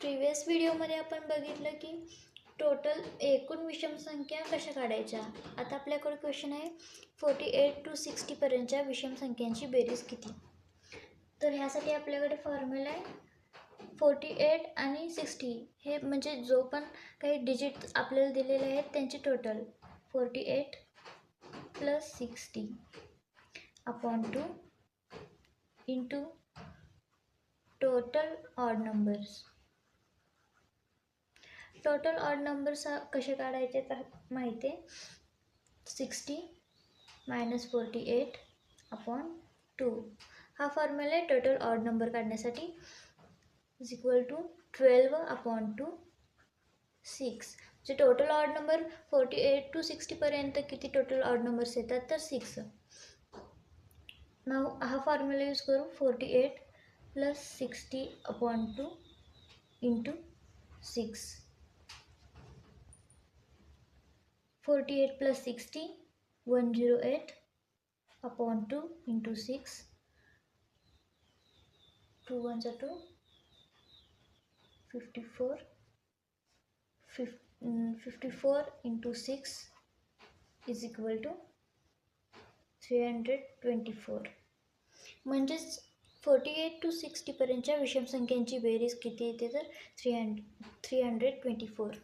Previous व्हिडिओमध्ये आपण बघितलं की टोटल एकूण विषम संख्या कशा काढायच्या? आता आपल्याकडे क्वेश्चन आहे फोर्टी एट टू सिक्स्टीपर्यंतच्या विषम संख्यांची बेरीज किती? तर ह्यासाठी आपल्याकडे फॉर्म्युला आहे फोर्टी एट आणि सिक्स्टी हे म्हणजे जो पण काही डिजिट आपल्याला दिलेले आहेत, त्यांचे total forty eight plus sixty upon two into total odd numbers total odd numbers कसे काढायचे तर माहिती आहे? Sixty forty eight upon two हा फॉर्म्युला आहे टोटल ऑड नंबर काढण्यासाठी. Is equal to twelve upon two six J total odd number forty eight to सिक्स्टीपर्यंत किती total odd numbers येतात तर सिक्स नाव हा फॉर्म्युला यूज़ करू. Forty eight plus sixty upon two into six forty eight plus sixty one zero eight upon two into six two one जा two fifty four फिफ fifty four into six is equal to three hundred twenty four. म्हणजेच forty eight to सिक्स्टीपर्यंतच्या विषम संख्यांची बेरीज किती येते तर? Three हंड three hundred twenty four.